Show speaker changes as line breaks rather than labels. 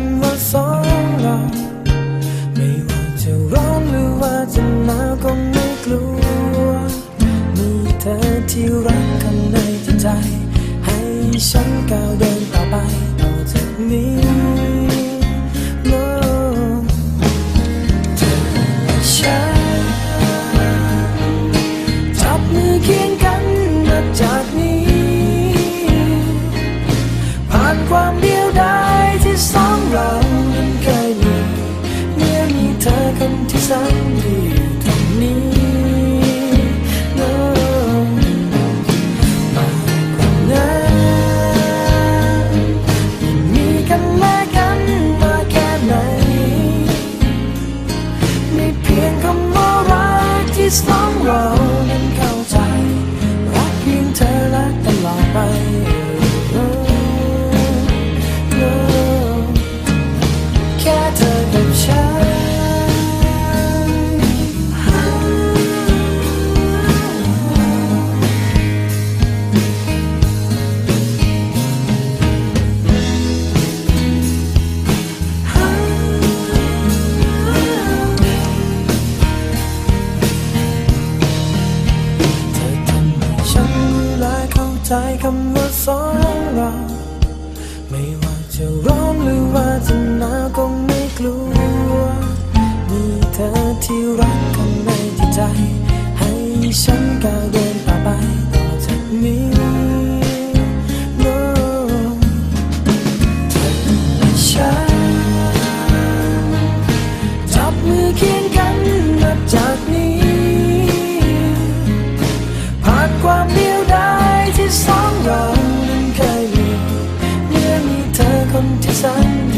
ำว่าสองเราไม่ว่าจะร้อนหรือว่าจะหนาวก็ไม่กลัว มีเธอที่รักข้างในจิตใจ ให้ฉันก้าวเดินต่อไปต่อจากนี้ งคำว่ารักที่สองเรานั้นเข้าใจ รักเพียงเธอและตลอดไป คำว่าสองเรา ไม่ว่าจะร้อนหรือว่าจะหนาวก็ไม่กลัว มีเธอที่รักข้างในจิตใจ ให้ฉันก้าวเดินต่อไปต่อจากนี้ No เธอและฉันจับมือเคียงกันนับจาก to.